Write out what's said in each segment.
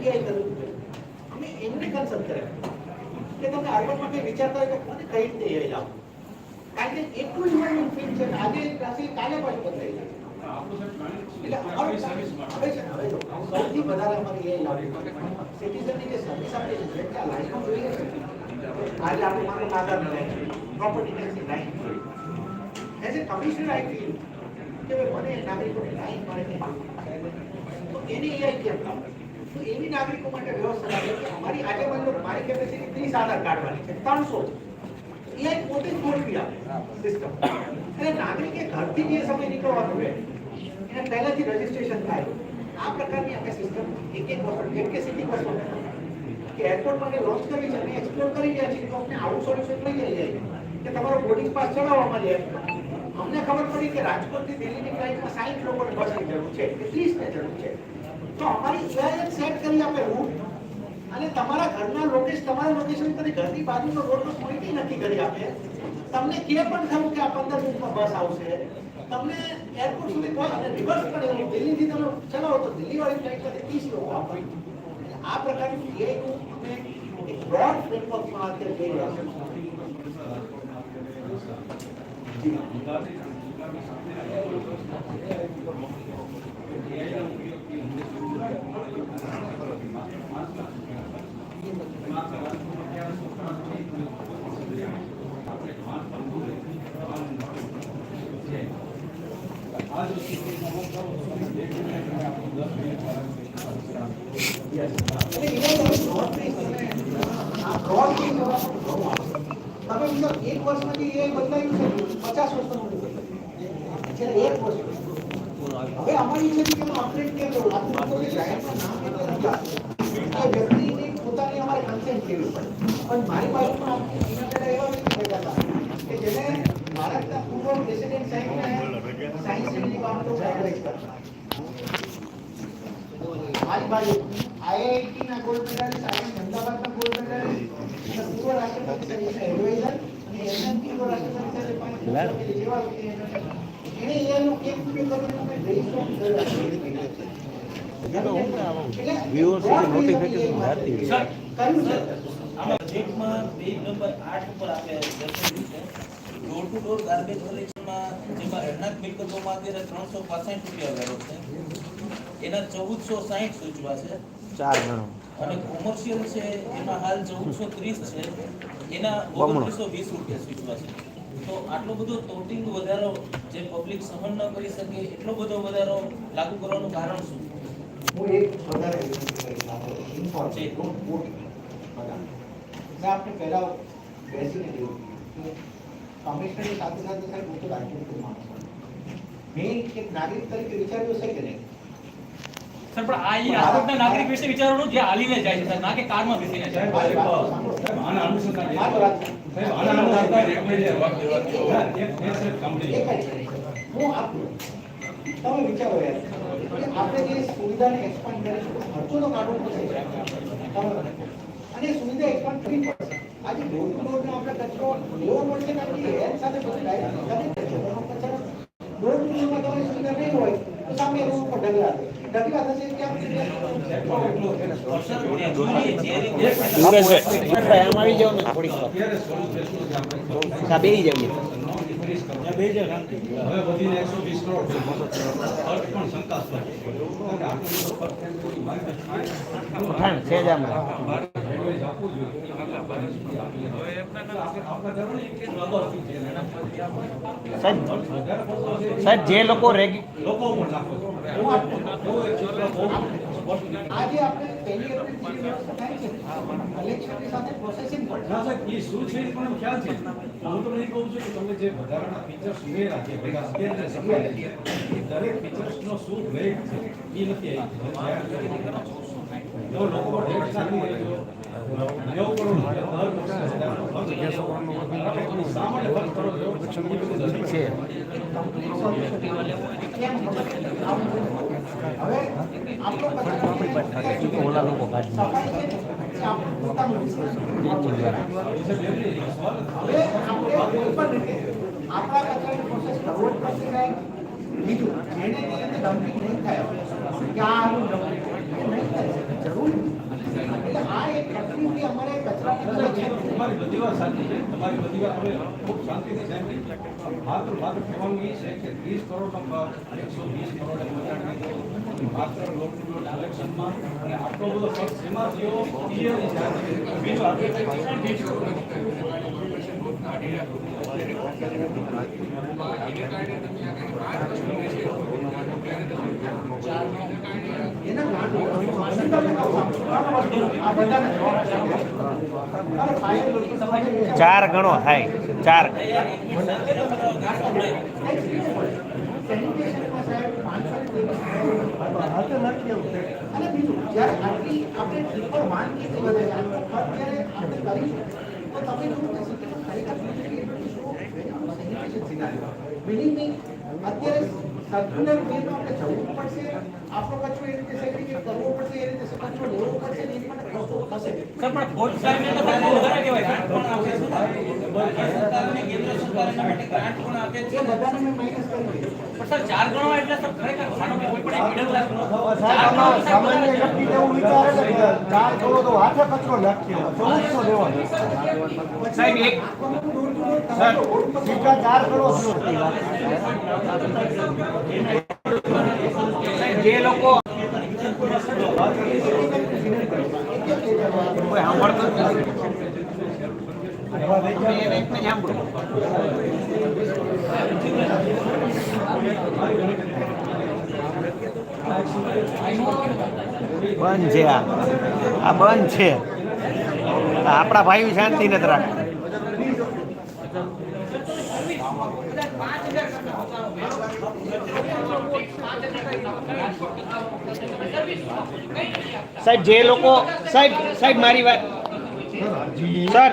AI કરવું જોઈએ અમે એમને કન્સલ્ટ કર્યા. કે તમે અર્બનમાં માટે વિચારતા હોય તો મને કઈ રીતે એ લાવો? કારણ કે એટલું ઇન્વોલ્વમેન્ટ ફીલ છે આજે ક્લાસી કાલે પાછું બદલાઈ જાય. સૌથી વધારે અમારી એ લાવી સિટીઝનની જે સર્વિસ આપે છે જેમ કે આ લાઈનમાં જોઈએ છે આજે આપણે માનો આધાર લાઈન પ્રોપર્ટી ટેક્સની લાઈન જોઈએ as a commissioner I feel કે મને નાગરિકોને લાઈન મળે તો એની એઆઈ કેમ લાવે તો એવી નાગરિકો માટે વ્યવસ્થા લાગે કે અમારી આજે માની મારી કેપેસિટી ત્રીસ આધાર કાઢવાની છે, ત્રણસો. એ પોતે ગોઠવી આપે સિસ્ટમ અને નાગરિકે ઘરથી જે સમય નીકળવાનો હોય એને પહેલાથી રજીસ્ટ્રેશન થાય. આ પ્રકારની આપણે સિસ્ટમ એક એક વખત, એક કે સિટી બસમાં કે એરપોર્ટ માટે લોન્ચ કરવી છે અને એક્સપ્લોર કરી રહ્યા છીએ, તો અમને આવું સોલ્યુશન લઈ જઈએ કે તમારો બોર્ડિંગ પાસ ચડાવો અમારી અમને ખબર પડી કે રાજકોટથી દિલ્હીની ફ્લાઇટમાં સાઈઠ લોકોને બસની જરૂર છે, કે ત્રીસને જરૂર છે. તો અમારી એઆઈ સેટ કરી આપે હું. અને તમારા ઘરના લોકેશન તમારા લોકેશન પર ઘરની બાજુનો રોડનો પોઈન્ટ નક્કી કરી આપે? તમને કે પણ થયું કે આ પંદર મિનિટમાં બસ આવશે? તમને એરપોર્ટ સુધી પહોંચ અને રિવર્સ પણ એવું દિલ્હીથી તમે ચલાવો તો દિલ્હી વાળી પર ત્રીસ લોકો આપે. આ પ્રકારનું એઆઈ અમે એક બ્રોડ ફ્રેમવર્કમાં અત્યારે જોઈ રહ્યા છીએ એટલે એઆઈ હવે broad base અને આ broad base વાળા ઘણું આવશે. તમે વિચારો, એક વર્ષમાંથી એ બદલાયું છે પચાસ વર્ષ હવે અમારી છે કે એનું કેમ કરવું? આ લોકો જે giant ના નામ એટલે નથી આપતા. એ વ્યક્તિની પોતાની અમારે consent લેવી પડે. પણ મારી બાજુમાં એના પહેલા એવા વ્યક્તિ બેઠા હતા કે જેને ભારતના પૂર્વ પ્રેસિડેન્ટ સાહેબને સાયન્સની બાબતો advise કરતા. મારી બાજુ IIT ના ગોલ્ડ મેડલિસ્ટ IIM અમદાવાદના ગોલ્ડ મેડલિસ્ટ અને પૂર્વ રાષ્ટ્રપતિ તરીકે એડવાઇઝર અને એમએન પૂર્વ રાષ્ટ્રપતિ તરીકે પાંચ વર્ષ જેવા વ્યક્તિ એને એનું કેમ ઉપયોગ કરવાનો મેં brainstorm કર્યો છે. એટલે Viewers broad સુધી base notification આપણે આવતી એ હોય. કર્યું છે આમાં પેજ નંબર ઉપર દર્શાવ્યું છે ડોર ટુ ડોર ગાર્બેજ કલેક્શનમાં જેમાં રહેણાંક મિલકતોમાં અત્યારે ત્રણસો પાસઠ રૂપિયા વેરો છે એના ચૌદસો સાહીઠ સૂચવા છે ચાર ગણો અને કોમર્શિયલ છે એમાં હાલ ચૌદસો ત્રીસ છે એના બમણો. ઓગણત્રીસો વીસ રૂપિયા સૂચવા છે તો આટલો બધો ટોટિંગ વધારો જે પબ્લિક સહન ન કરી શકે એટલો બધો વધારો લાગુ કરવાનું કારણ શું? હું એક વધારે મેં આપણે પહેલા બેસીને જોયું કે કમિશનરની સાથે સાથે સાહેબ હું તો રાજકોટનો માણસ. મેં એક નાગરિક તરીકે વિચાર્યું છે કે નહીં? સર પણ આ ઈ રાજકોટના નાગરિક વિશે વિચારવાનું જે હાલીને જાય છે સર ના કે કારમાં બેસીને જાય મારી વાત સાંભળો. મારી વાત એક જ. હું આપું. તમે વિચારો યાર. આપણે જે સુવિધાને એક્સપાન્ડ કરીશું ખર્ચો તો કાઢવો પડશે. અને સુવિધા એક્સપાન્ડ કરવી પડશે. આજે ડોર ટુ ડોર આપણે કચરો લેવો પડશે કે આપણી સાથે પછી ડાયરેક્ટ ડોર ટુ ડોરમાં તમારી સુવિધા નહીં હોય તો સામે રોડ પર ઢગલા થશે. ઢગલા થશે એમ આવી જાવ ને થોડીક બેસી જાવીએ હવે વધીને એકસો વીસ કરોડ ખર્ચ પણ શંકાસ્પદ છે. આપવું જોઈએ. સાહેબ જે લોકો રેગ્યુ લોકો પણ નાખો છો. હું આપું બહુ એક ક્ષેત્ર બહુ સ્પષ્ટ રીતે. આજે આપણે પહેલી એપ્રિલ થાય છે કલેક્શનની સાથે પ્રોસેસિંગ પણ ના સાહેબ, એ શું છે પણ ખ્યાલ છે હું તમને એ કહું છું કે તમે જે વધારાના ફીચર્સ ઉમેર્યા છે ભેગા દરેક ફીચર્સનો શું રેટ છે એ નથી આવી છો ઓલા લોકો આપણું કચરાની પ્રોસેસ કરવો જ પડશે બીજું જેને ડમ્પિંગ નહીં થાય કે આ આનું નહીં થાય જરૂર. ત્રીસ કરોડ એકસો વીસ કરોડ માત્ર લોકનું કલેક્શનમાં અને આટલો બધો ચાર ગણો થાય ચાર. અત્યારે સર્ક્યુલર વેમાં આપણે જવું પડશે આપણો કચરો એ રીતે સેગ્રીગેટ કરવો પડશે એ રીતે કચરો લેવો પડશે ને એની માટે ખર્ચો થશે સર પણ ફોર્થ ટાઈમ તો બહુ વધારે કહેવાય ગ્રાન્ટ પણ આપે છે રાજ્ય સરકાર અને કેન્દ્ર સરકાર એના માટે ગ્રાન્ટ પણ આપે એ છે બધાને મેં માઇનસ કરી દીધું પણ સર ચાર ગણો એટલે સર ખરેખર માનો કે કોઈ પણ એક મિડલ ક્લાસ સાહેબ, સામાન્ય વ્યક્તિ તો એવું વિચારે છે કે ચાર કરોડ તો હાથે કચરો નાખીએ ચૌદસો દેવાનો સાહેબ એક સર સીધા ચાર કરોડ સાહેબ, જે લોકો. બંધ છે આ. બંધ છે. આપણા ભાઈઓ શાંતિ નથી રાખતા સાહેબ, જે લોકો સાહેબ સાહેબ, મારી વાત સર.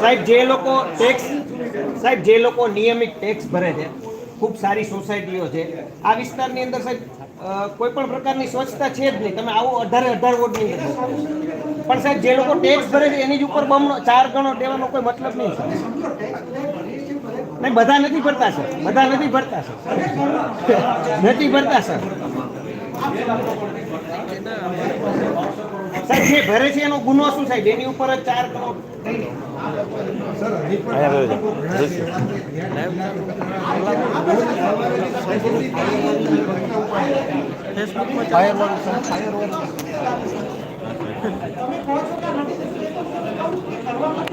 સાહેબ, જે લોકો ટેક્સ સાહેબ, જે લોકો નિયમિત ટેક્સ ભરે છે, ખૂબ સારી સોસાયટીઓ છે, આ વિસ્તારની અંદર સાહેબ કોઈ પણ પ્રકારની સ્વચ્છતા છે જ નહીં તમે આવો અઢારે અઢાર વોટની અંદર પણ સાહેબ, જે લોકો ટેક્સ ભરે છે, એની ઉપર બમણો ચાર ગણો દેવાનો કોઈ મતલબ નહીં નહીં, બધા નથી ભરતા સર બધા નથી ભરતા સર નથી ભરતા સર સાહેબ, જે ભરે છે, એનો ગુનો શું સાહેબ એની ઉપર જ ચાર કરોડ તમે કહો છો કે નથી થતું, તો હું કહું છું કે કરવામાં.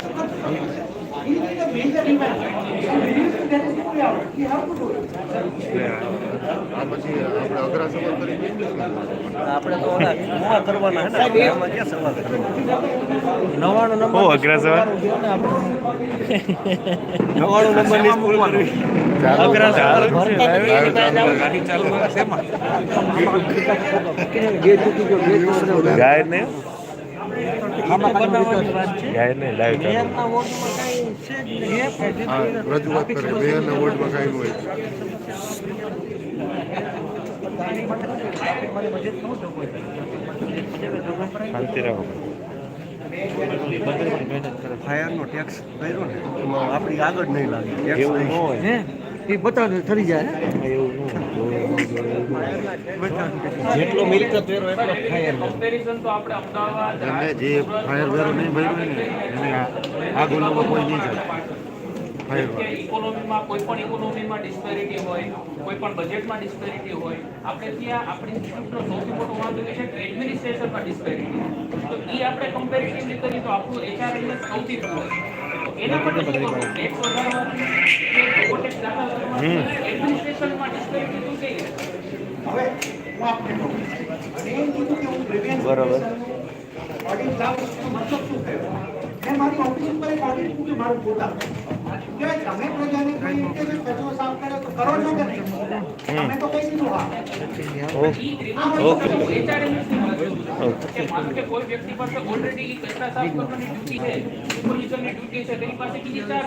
આ પછી આપણે અઘરા સવાલ કરી આપણે તો ઓલા કરવાના હે ને સવાલ નંબર ઓ. નવાણું નંબરની સ્કૂલ ગાય. ને મેયરના વોટમાં કાંઈ છે જ નહીં. રજૂઆત કરે મેયરના વોર્ડમાં કાંઈ હોય. શાંતિ રાખો. ફાયરનો ટેક્સ ભર્યો ને આપણી આગળ નહીં લાગે. એવું ન હોય. હે? એ બતાવે થઈ જાય. જેટલો મિલકત વેરો એટલો ફાયર કમ્પેરિઝન તો આપણે અમદાવાદ એમને જે ફાયર વેરો નહીં ભર્યો ને એને આ- ગુનામાં કોઈ નહીં જાય. કે ઇકોનોમીમાં કોઈ પણ ઇકોનોમીમાં ડિસ્પેરિટી હોય કોઈ પણ બજેટમાં ડિસ્પેરિટી હોય આપણે ત્યાં આપણી ઇન્સ્ટિટ્યૂટનો સૌથી મોટો વાંધો એ છે કે એડમિનિસ્ટ્રેશનમાં ડિસ્પેરિટી તો એ આપણે કમ્પેરેટિવલી કરીએ તો આપણું એચઆરએમ સૌથી પૂરું એના માટે શું કરવું ટેક્સ વધારવાનું કે ટેક્સ દાખલ કરવાનું એડમિનિસ્ટ્રેશનમાં ડિસ્પેરિટી શું કઈ રીતે હવે હું આપને કહું મેં કીધું કે હું grievance બરાબર. ઓડિટ લાવું છું, એનો મતલબ શું થયો મેં મારી ઓફિસ ઉપર એક ઓડિટ મૂક્યું મારું પોતાનું કે તમે પ્રજાને કઈ રીતે જો કચરો સાફ કરે તો કરો છો કે નહીં તમે તો કહી દીધું હા ઈ ગ્રીવન્સ HRMS ની વાત કરું છું. કે માનો કે કોઈ વ્યક્તિ પાસે already ઈ કચરા સાફ કરવાની duty છે, supervisorની છે, તેની પાસે બીજી ચાર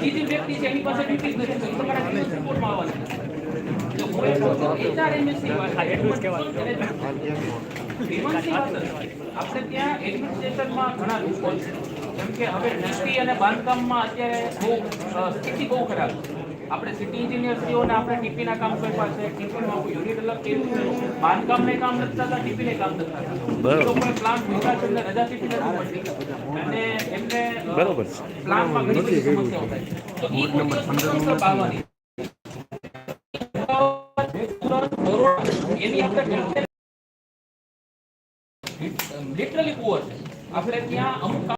બીજી વ્યક્તિ છે એની પાસે જ નથી, તો તમારા grievance report માં આવવાનું છે. એમ કહું છું, HRMS ની વાત, આ Human Resource Management. Grievance ની વાત નથી. આપણે ત્યાં એડમિનિસ્ટ્રેશનમાં ઘણા લોકો છે જેમ હવે નિષ્ઠી અને બાંધકામમાં અત્યારે બહુ સ્થિતિ બહુ ખરાબ છે આપણે સિટી ઇન્જિનિયરશ્રીઓને આપણે ટીપીના કામ સોંપ્યા છે ટીપીનું આખું યુનિટ અલગ કર્યું છે બાંધકામને કામ નથી થતા ટીપીને કામ નથી થતા બરાબર. એ લોકોએ પ્લાન મૂક્યા છે એટલે રજા ચીઠી નથી મળતી અને એમને અ, બરાબર છે. પ્લાનમાં ઘણી બધી સમસ્યાઓ થાય છે. તો ઈ કોઈ દિવસ સમસ્યા આવવાની. એની આપણે લિટરલી પુઅર છે આપણે ત્યાં અમુક કામ એને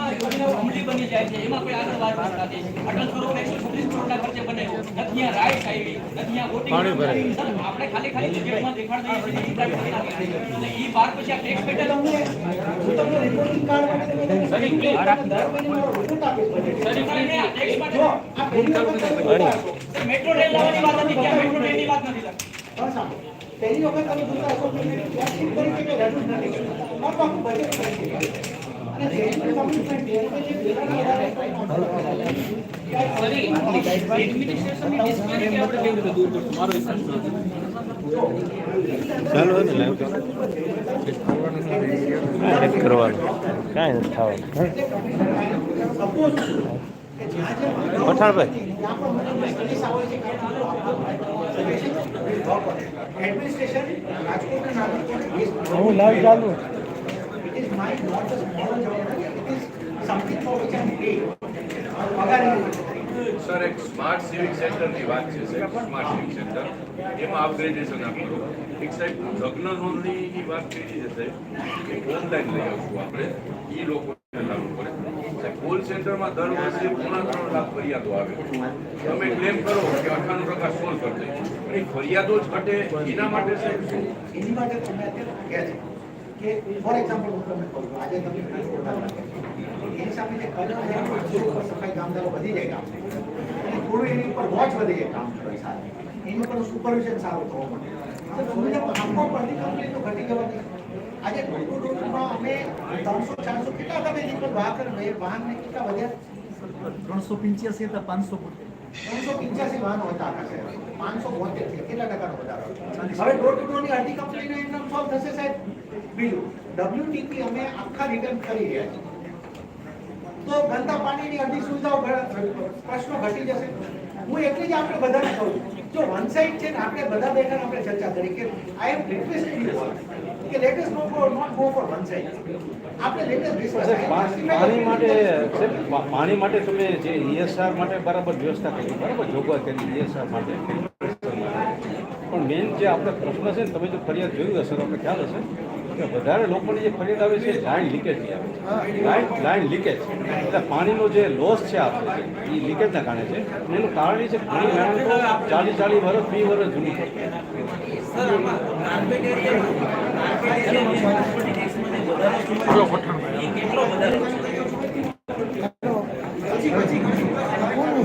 કે કે અમલી બની જાય છે. એમાં કોઈ આગળ વાત નથી. અટલ સરોવર એકસો છત્રીસ કરોડના ખર્ચે બનાવ્યું નથી ત્યાં રાઇડ આવી નથી ત્યાં બોટિંગ આપણે ખાલી ખાલી બજેટમાં દેખાડ દઈએ ઈ બાર પછી આ ટેક્સ પેટર્ન હું તમને રિપોર્ટિંગ કાર્ડ માટે તમે સર, એક દર મહિને મારો રિપોર્ટ આપીશ. સર, આ ટેક્સ માટે આ હશો. મેટ્રો રેલ લાવવાની વાત નથી. ત્યાં મેટ્રો રેલની વાત નથી. પણ સાંભળો, પહેલી વખત તમે જોતા હશો કે મેં ટેક્સ તરીકે મેં રજૂ નથી. બજેટ તરીકે ચાલો ને લાઈવ કાંઈ કરવાનું. કાંઈ નથી થવાનું. પઠાણભાઈ. હું લાઈવ ચાલુ My not just moral jawabdari, it is something for which I થાય. સર એક સ્માર્ટ સિવિક સેન્ટરની વાત છે સાહેબ સ્માર્ટ સિવિક સેન્ટર એમાં અપગ્રેડેશન આપ્યું એક સાહેબ લગ્ન નોંધણીની વાત કરી છે સાહેબ. ઓનલાઈન લઈ આવશું આપણે. એ લાગુ પડે. સાહેબ કોલ સેન્ટરમાં દર વર્ષે પોણા ત્રણ લાખ ફરિયાદો આવે. તમે ક્લેમ કરો કે અઠાણું ટકા સોલ્વ પણ એ ફરિયાદો જ ઘટે એના માટે સાહેબ એની માટે તમે અત્યારે કહે છે કે ફોર એક્ઝામ્પલ હું તમને કહું છું, આજે તમે ટ્રાન્સપોર્ટ નાખ્યા. એની સામે જે કલર છે એમાં થોડું ઉપર સફાઈ કામદારો વધી જાય કામ અને થોડું એની ઉપર વોચ વધી જાય કામ કરવા સાથે એની ઉપર સુપરવિઝન સારું થવા માટે તો સુવિધા આપવા પડતી કંપની તો ઘટી જવાની આજે ડોર ટુ ડોરમાં અમે ત્રણસો ચારસો કેટલા તમે દીપક વાહન વાહન ને કેટલા વધ્યા ત્રણસો પંચ્યાસી હતા પાંચસો બોતેર ત્રણસો પંચ્યાસી વાહનો હતા આખા શહેરમાં. પાંચસો બોતેર છે કેટલા ટકાનો વધારો હવે ડોર ટુ ડોરની અડધી કંપનીનો એમ નામ સોલ્વ થશે સાહેબ બીજું ડબ્લ્યુટીપી અમે આખા રિટર્ન કરી રહ્યા છીએ. તો ગંદા પાણીની અડધી સુવિધાઓ પ્રશ્નો ઘટી જશે. હું એટલી જ આપણે બધાને કહું. જો વન સાઈડ છે ને આપણે બધા બેઠા આપણે ચર્ચા કરી કે આઈ એમ રિક્વેસ્ટેડ યુ કે let us no go not go for one side આપણે લેટ અસ સાહેબ, પાણી માટે પાણી માટે તમે જે ઈએસઆર માટે બરાબર વ્યવસ્થા કરી બરાબર જોગવાઈ કરી ઈએસઆર માટે. પણ મેઇન જે આપણે પ્રશ્ન છે ને તમે જો ફરિયાદ જોયું હશે તો આપણે ખ્યાલ હશે. કે વધારે લોકોની જે ફરિયાદ આવે છે લાઈન લીકેજની આવે છે. Line leakage. એટલે પાણીનો જે લોસ છે આપણે એ લીકેજના કારણે છે. એનું કારણ એ છે ઘણી લાઈનો તો ચાલીસ ચાલીસ વર્ષ વીસ વર્ષ જૂની છે. છે, એ કેટલો વધારો છે કોનું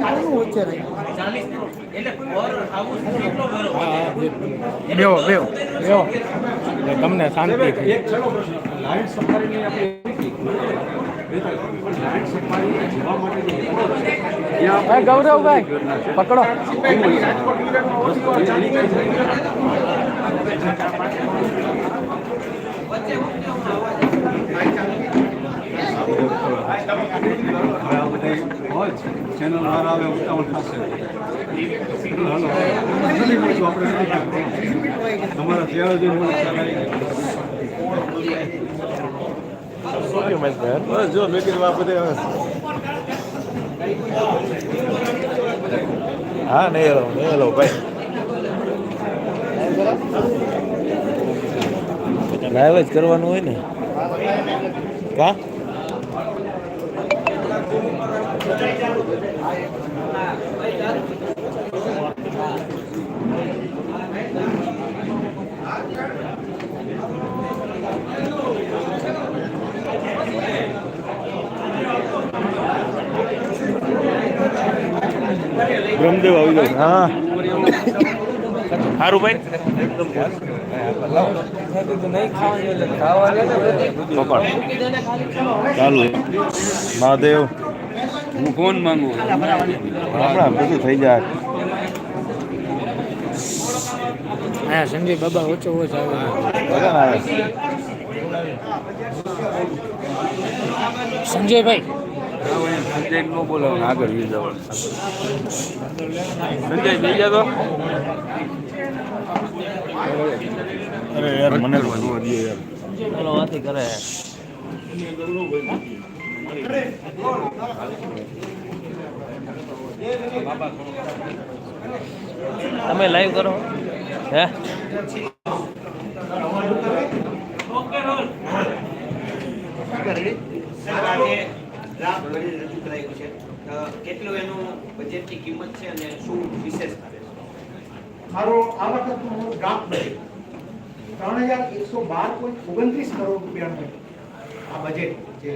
કોનું વચ્ચે રહી ચાલીસ એટલે પર હાઉસ કેટલો વેરો બેવો બેવો બેવો તમને શાંતિ એક છેલ્લો પ્રશ્ન લાઈન સફારીની આપણે પણ લાઈન સફારી જવા માટે જે રોડ છે, ત્યાં આપણે ગૌરવભાઈ પકડો ચેનલ બહાર આવે, ઉતાવળ થશે. તમારા ત્યાં જે મને જો, મેં કીધું હા, નહીં હલો નહીં હલો, ભાઈ. લાઈવ જ કરવાનું હોય ને? કા? બ્રહ્મદેવ આવી ગયો. હા. સારું ભાઈ. ચાલુ. મહાદેવ. હું ફોન માંગુ. હમણાં બધું થઈ જાય. હા સંજય બાબા ઓછો ઓછો આવે. સંજયભાઈ. સંજય નો બોલો આગળ લઈ જાવ સંજય બીજા તો અરે યાર. મને યાર કરે. તમે લાઈવ કરો. હે? કેટલું એનું બજેટની કિંમત છે અને શું વિશેષતા મારો આ વખતનો બજેટ ત્રણ હજાર એકસો બાર પોઈન્ટ ઓગણત્રીસ કરોડ રૂપિયાનું આ બજેટ જે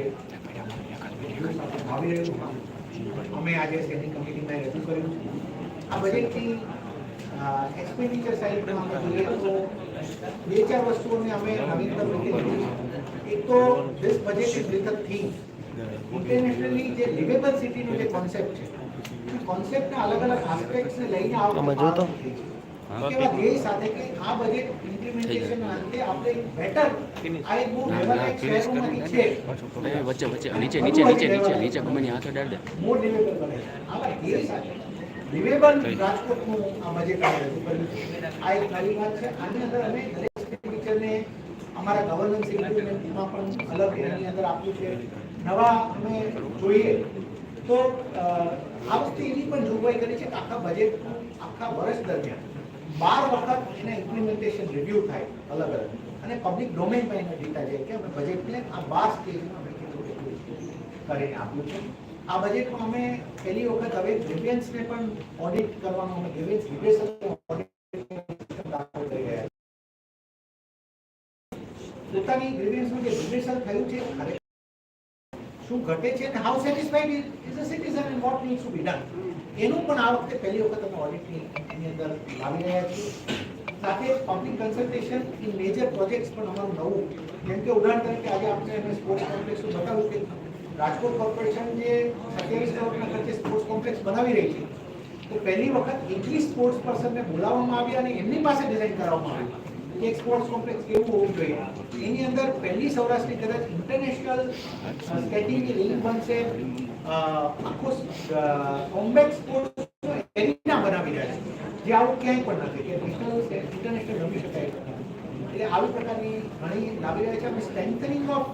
આવી રહ્યું છે. અમે આજે સ્ટેન્ડિંગ કમિટીમાં રજૂ કર્યું છે આ બજેટની એક્સપેન્ડિચર સાઇડમાં અમે જોઈએ તો બે ચાર વસ્તુઓને અમે નવીનતમ રીતે લીધી છે. એક તો this budget is with a theme internationally જે લિવેબલ સિટીનો જે કોન્સેપ્ટ છે એ કોન્સેપ્ટના અલગ અલગ આસ્પેક્ટ્સને લઈને આ તમે જોતો? કેવા ધ્યેય સાથે કે આ બજેટ વચ્ચે વચ્ચે નીચે નીચે નીચે નીચે નીચે ગમે હાથે ડાળ દે. રાજકોટનું બજેટ આ એક વાત છે. આની અંદર અમે દરેક અમારા ગવર્નન્સ ઇમ્પ્લિમેન્ટમાં પણ અલગ એની અંદર આપ્યું છે. નવા અમે જોઈએ. તો અ, આ વખતે એવી પણ જોગવાઈ કરી છે કે આખા બજેટનું આખા વર્ષ દરમિયાન. બાર વખત એના ઇમ્પ્લિમેન્ટેશન રિવ્યુ થાય, અલગ અલગ. અને પબ્લિક ડોમેનમાં એના ડેટા જાય કે અમે બજેટને આ બાર સ્ટેજમાં અમે કેટલું કેટલું કરીને આપ્યું છે. આ બજેટમાં અમે પહેલી વખત હવે ગ્રીવિયન્સને પણ ઓડિટ કરવાનો, અમે ગ્રીવિયન્સ રિગ્રેશન ઓડિટ દાખલ કરી રહ્યા છીએ. પોતાની ગ્રીવિયન્સનું જે રિગ્રેશન થયું છે, ખરેખર શું ઘટે છે અને how satisfied is a citizen and what needs to be done એનું પણ આ વખતે પહેલી વખત અમે ઓડિટની અંદર લાવી રહ્યા છીએ. સાથે public consultation in major projects પણ અમારું નવું. જેમ કે ઉદાહરણ તરીકે આજે આપણે અમે સ્પોર્ટ્સ કોમ્પ્લેક્સનું બતાવ્યું કે રાજકોટ કોર્પોરેશન જે સત્યાવીસ કરોડના ખર્ચે સ્પોર્ટ્સ કોમ્પ્લેક્સ બનાવી રહી છે. તો પહેલી વખત એકવીસ સ્પોર્ટ્સ પર્સનને બોલાવવામાં આવ્યા અને એમની પાસે ડિઝાઇન કરવામાં આવ્યું. કે એક સ્પોર્ટ્સ કોમ્પ્લેક્સ કેવું હોવું જોઈએ. એની અંદર પહેલી સૌરાષ્ટ્રની કદાચ ઇન્ટરનેશનલ સ્કેટિંગની લીગ બનશે. આખું કોમ્બેટ સ્પોર્ટ્સ એરિના બનાવી રહ્યા છે. જે આવું ક્યાંય પણ નથી. કે નેશનલ ઇન્ટરનેશનલ રમી શકાય એટલે આવી પ્રકારની ઘણી લાવી રહ્યા છે. અમે સ્ટ્રેન્થનિંગ ઓફ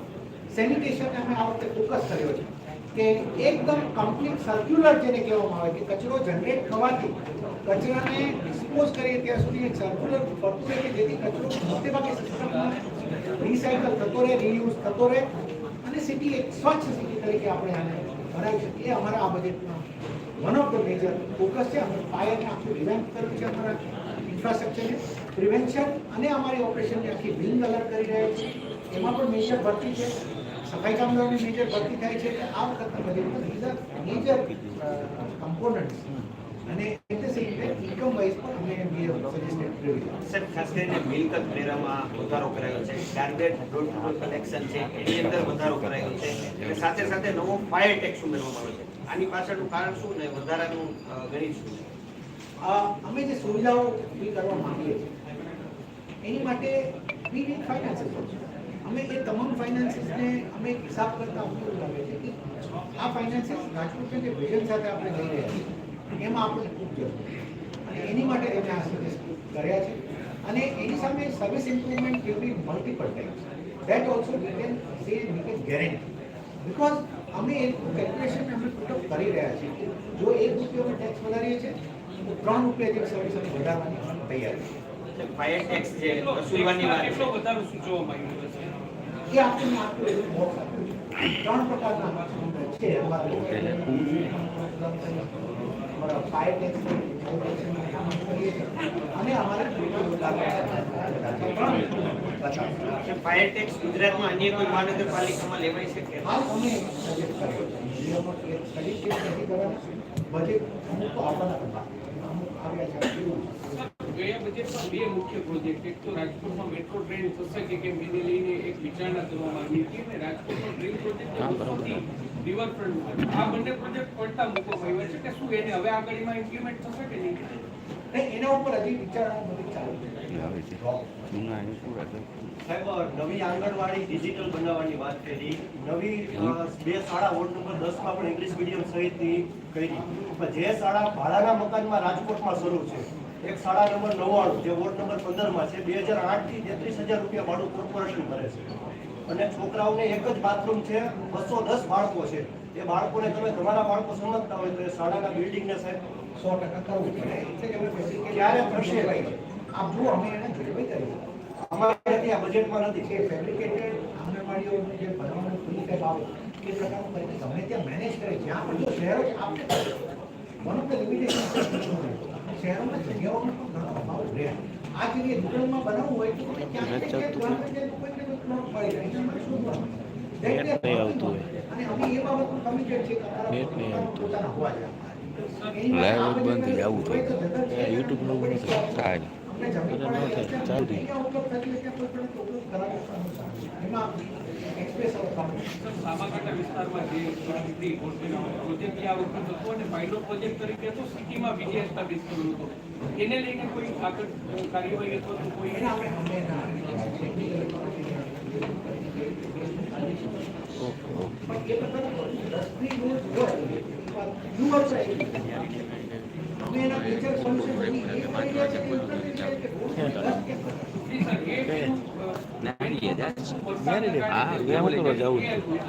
સેનિટેશન અમે આ વખતે ફોકસ કર્યો છે. કે એકદમ કમ્પ્લીટ સર્ક્યુલર જેને કહેવામાં આવે કે કચરો જનરેટ થવાથી કચરાને ડિસ્પોઝ કરીએ ત્યાં સુધી એક સર્ક્યુલર ફરતું રહે કે જેથી કચરો મોટે ભાગે સિસ્ટમમાં રિસાયકલ થતો રહે રીયુઝ થતો રહે. અને સિટી એક સ્વચ્છ સિટી તરીકે આપણે આને બનાવી છે. એ અમારા આ બજેટમાં one of the major focus છે. અમે પાયાને આખું રિવેમ્પ કર્યું છે અમારા ઇન્ફ્રાસ્ટ્રક્ચરને પ્રિવેન્શન અને અમારી ઓપરેશનની આખી બિલ્ડ અલગ કરી રહ્યા છે. એમાં પણ મેજર ભરતી છે. સફાઈ કામદારોની મેજર ભરતી થાય છે. કે આ વખતના બજેટમાં મેજર કમ્પોનન્ટ અને at the same time income wise પણ ખાસ કરીને મિલકત વેરામાં વધારો કરાયો છે. ટાર્ગેટ કલેક્શન છે. એની અંદર વધારો કરાયો છે. અને સાથે સાથે નવો ફાયર ટેક્સ ઉમેરવામાં આવ્યો છે. આની પાછળનું કારણ શું ને વધારાનું ગણિત શું છે? અમે જે સુવિધાઓ ઊભી છીએ, એની માટે વી અમે એ તમામ ફાઇનાન્સીસને અમે હિસાબ કરતા ઉપયોગ લાગે છે કે આ ફાઇનાન્સીસ રાજકોટના જે વિઝન સાથે આપણે જઈ રહ્યા છીએ, એમાં આપણે ખૂબ જરૂર છે. અને એની માટે અમે આ સજેસ્ટ કર્યા છે. અને એની સામે service improvement will be multiple times that also we can say we can guarantee because અમે એક કેલ્ક્યુલેશન અમે પુટઅપ કરી રહ્યા છીએ જો એક રૂપિયો અમે ટેક્સ વધારીએ છીએ તો ત્રણ રૂપિયા જેવી સર્વિસ અમે વધારવાની તૈયારી છે. ફાયર ટેક્સ જે વસૂલવાની વાત કેટલો છે? વધારો એ એવું આપ્યું છે. ત્રણ પ્રકારના છે. અમારા અમારા ફાયર ટેક્સ અને અમારા ત્રણ ફાયર ટેક્સ ગુજરાતમાં અન્ય કોઈ મહાનગરપાલિકામાં લેવાય છે કે? હાલ અમે સજેસ્ટ કર્યો છે નિયમો કે સ્ટડી કેસ નથી કરવાના બજેટ અમુક તો આવવાના પણ બાકી છે. અમુક આવ્યા છે એવું છે. ગયા બજેટમાં બે મુખ્ય પ્રોજેક્ટ એક તો રાજકોટમાં મેટ્રો ટ્રેન થશે કે કેમ એને લઈને એક વિચારણા કરવામાં આવી હતી અને રાજકોટનો ટ્રેન પ્રોજેક્ટ રિવરફ્રન્ટ આ બંને પ્રોજેક્ટ પડતા મૂકવામાં આવ્યા છે કે શું એને હવે આગળમાં ઇમ્પ્લિમેન્ટ થશે કે નહીં? નહીં, એના ઉપર હજી વિચારણા બધી ચાલુ નવી આંગણવાડી ડિજિટલ બનાવવાની વાત કરી. નવી બે શાળા વોર્ડ નંબર દસમાં પણ ઇંગ્લિશ મીડિયમ સહિતની કરી. પણ જે શાળા ભાડાના મકાનમાં રાજકોટમાં શરૂ છે એક શાળા નંબર નવ્વાણું જે વોર્ડ નંબર પંદરમાં છે બે હજાર આઠથી તેત્રીસ હજાર રૂપિયા ભાડું કોર્પોરેશન ભરે છે. અને છોકરાઓને એક જ બાથરૂમ છે બસો દસ બાળકો છે. એ બાળકોને તમે તમારા બાળકો સમજતા હોય તો એ શાળાના બિલ્ડિંગને સાહેબ સો ટકા કરવું ક્યારે થશે? આપ જુઓ અમે એને જોડવાઈ કરી અમારે નથી આ બજેટમાં નથી. કે ફેબ્રિકેટેડ આંગણવાડીઓનું જે બનાવવાનું ખુલ્લી ટાઈપ આવે એ પ્રકારનું કરીને ગમે ત્યાં મેનેજ કરે. જ્યાં પણ જો શહેરો આપણે વન ઓફ ધ લિમિટેશન શહેરોમાં જગ્યાઓનો પણ ઘણો અભાવ રહે. આ જગ્યાએ દુકાનમાં બનાવવું હોય તો તમે ક્યાંક કોઈ ને કોઈ પ્લોટ મળી જાય એના માટે શોધવાનું. That way આવતું હોય. અને અમે એ બાબતનું કમિટેડ છે કે અમારા નેટ નહીં આવતું. લાઈવ બંધ થઈ જવું. આ નું બંધ થાય. ચાલુ થઈ. સામાકાંઠા વિસ્તારમાં જે પ્રોજેક્ટ આ વખત હતો અને પાયલોટ પ્રોજેક્ટ તરીકે હતો સિટીમાં વિજય એસ્ટાબ્લિશ કર્યો હતો એને લઈને કોઈ આગળ કાર્યવાહી અથવા કોઈ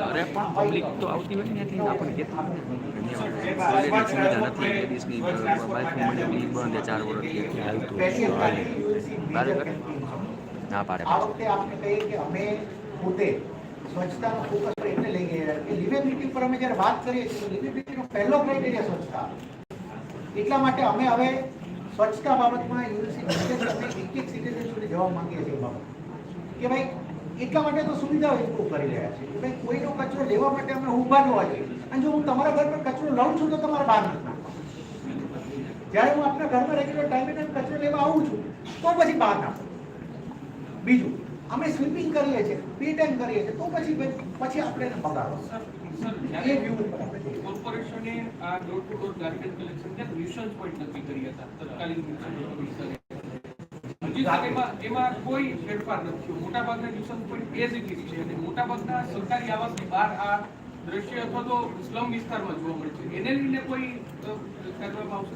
અરે પણ પબ્લિક તો આવતી હોય ને એટલે આપણને કહેતા ટોયલેટની સુવિધા નથી લેડીઝની બાથરૂમ મળે એ બંધ છે ચાર વર્ષથી હાલતું પહેલી હોય. હાલે. અઠવાડિયે બારે કરે? ના પાડે આ વખતે આપણે કહીએ કે અમે પોતે સ્વચ્છતાનો ફોકસ પર એટલે લઈ ગયા કે લિવેબિલિટી પર અમે જ્યારે વાત કરીએ છીએ, તો લિવેબિલિટીનો પહેલો ક્રાઇટેરિયા સ્વચ્છતા એટલા માટે અમે હવે સ્વચ્છતા બાબતમાં યુનિવર્સિટી એક એક સિટીઝન સુધી જવા માંગીએ છીએ બાબત. કે ભાઈ, એટલા માટે તો સુવિધાઓ ઇમ્પ્રૂવ કરી રહ્યા છે. કે ભાઈ, કોઈનો કચરો લેવા માટે અમે ઊભા ન હોવા અને જો હું તમારા ઘર પર કચરો લઉં છું, તો તમારે બહાર નથી જ્યારે હું આપણા ઘરમાં રેગ્યુલર ટાઈમે ટાઈમ કચરો લેવા આવું છું, તો પછી બહાર નાખું. બીજું અમે સ્વીપિંગ કરીએ છીએ પી કરીએ છીએ તો પછી પછી આપણે એને બગાડો. સર સર એ વ્યૂ ઉપર આપણે જઈએ. કોર્પોરેશને આ door to door garbage collection કે પોઈન્ટ નક્કી કરી હતા તત્કાલીન એમાં કોઈ ફેરફાર નથી થયો. મોટાભાગના ન્યુસન્સ પોઈન્ટ એઝ ઇટ છે અને મોટાભાગના સરકારી આવાસની બહાર આ દ્રશ્ય અથવા તો સ્લમ વિસ્તારમાં જોવા મળે છે. એને લઈને કોઈ કરવામાં આવશે?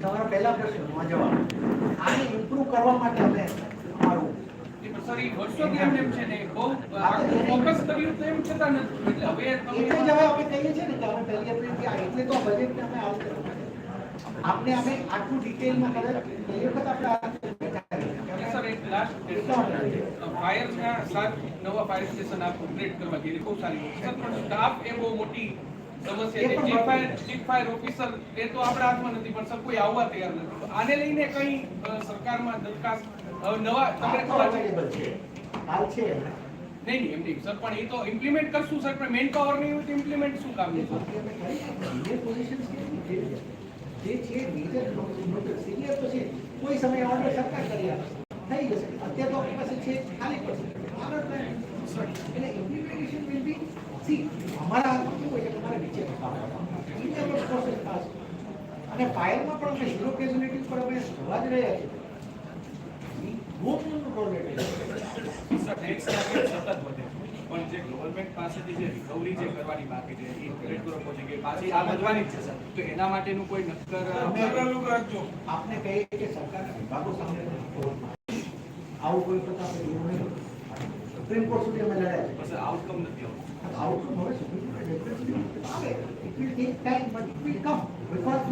તમારા પહેલા પ્રશ્નનો જવાબ આને ઇમ્પ્રૂવ કરવા માટે અમે એ સર વર્ષોથી એમ એમ છે ને બહુ ફોકસ કર્યું તો એમ છતાં નથી. એટલે હવે એટલે જ હવે અમે કહીએ છીએ ને કે અમે પહેલી એપ્રિલથી આ એટલે તો બજેટને અમે આવું કર્યું. આપને અમે આટલું ડિટેલમાં કદાચ પહેલી વખત આપણે આ રીતે વિચારીએ. સર એક લાસ્ટ ફાયરના સાત નવા ફાયર સ્ટેશન આપ અપગ્રેડ કરવા બહુ સારી સર પણ સ્ટાફ એ બહુ મોટી સમસ્યા છે. Chief fire chief fire officer એ તો આપણા હાથમાં નથી પણ સર કોઈ આવવા તૈયાર નથી. આને લઈને કઈ સરકારમાં દરખાસ્ત નવા તમને ખબર છે? હાલ છે નહીં નહીં એમ નહીં સર પણ એ તો ઇમ્પ્લિમેન્ટ કરશું સર પણ મેન પાવર નહીં હોય તો ઇમ્પ્લિમેન્ટ શું કામ છે જે પોઝિશન છે જે છે મેજર સિનિયર તો છે કોઈ સમય ઓર્ડર સરકાર કરી આપે. થઈ જશે. અત્યારે તો આપણી પાસે છે ખાલી પડશે. એટલે ઇમ્પ્લિમેન્ટેશન વિલ બી સી અમારા હાથમાં કેવું હોય કે તમારે નીચે ઇન્ટરનલ પ્રોસેસ પાસ અને ફાયરમાં પણ અમે ઝીરો કેઝ્યુલિટી પર અમે જોવા જ રહ્યા છીએ ગોપનું રોલ સર ટેક્સ ટાર્ગેટ સતત વધે પણ જે કોર્ટ આઉટકમ નથી આવતું. આઉટકમ હવે supreme court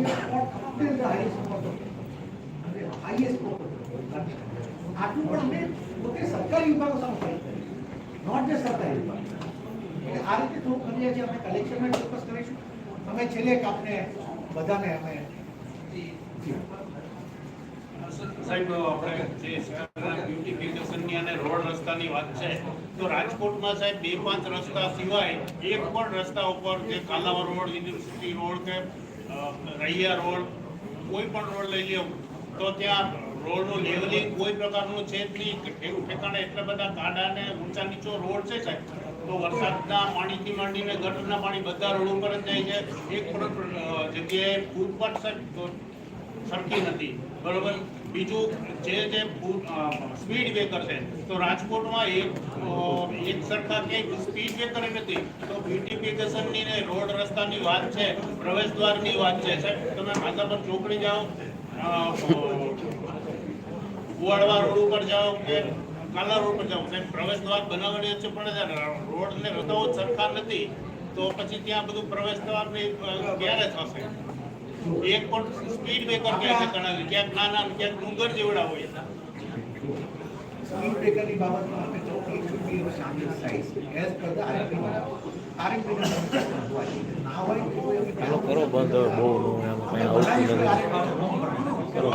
have fought till the highest court of highest court of આટલું પણ અમે પોતે સરકારી વિભાગો સામે નોટ જે સરકારી વિભાગ. આ રીતે થોડું કરીએ છીએ અમે કલેક્શનમાં ચોક્કસ કરીશું. અમે છેલ્લે આપને બધાને અમે વાત છે, તો રાજકોટમાં સાહેબ બે પાંચ રસ્તા સિવાય એક પણ રસ્તા ઉપર જે કાલાવા રોડ, યુનિવર્સિટી રોડ કે રૈયા રોડ, કોઈ પણ રોડ લઈ લ્યો, તો ત્યાં રોડનું લેવલિંગ કોઈ પ્રકારનું છે જ નહીં ઠેરું ઠેકાણે એટલા બધા કાડા ને ઊંચા નીચો રોડ છે સાહેબ, તો વરસાદના પાણીથી માંડીને ગટરના પાણી બધા રોડ ઉપર જ જાય છે. એક જગ્યાએ સાહેબ, તો સરખી નથી. બરોબર? બીજું, જે જે સ્પીડ બ્રેકર છે, તો રાજકોટમાં એક એક સરખા ક્યાંય સ્પીડ બ્રેકર નથી. તો બ્યુટિફિકેશનની ને રોડ રસ્તાની વાત છે, પ્રવેશ દ્વારની વાત છે સાહેબ. તમે માધાપર ચોકડી જાઓ કુવાડવા રોડ ઉપર જાઓ કે કાલા રોડ પર જાઓ. સાહેબ પ્રવેશ દ્વાર બનાવવાની છે પણ રોડ ને રસ્તાઓ સરખા નથી તો પછી ત્યાં બધું પ્રવેશ દ્વાર ને ક્યારે થશે? એક પણ સ્પીડ બ્રેકર ક્યાંય ગણાવી ક્યાંક નાના ક્યાંક ડુંગર જેવડા હોય. સ્પીડ બ્રેકરની બાબતમાં આપણે તો it should be of standard size as RMP ચાલો કરો બંધ બહુ એમ કઈ આવતું નથી. કરો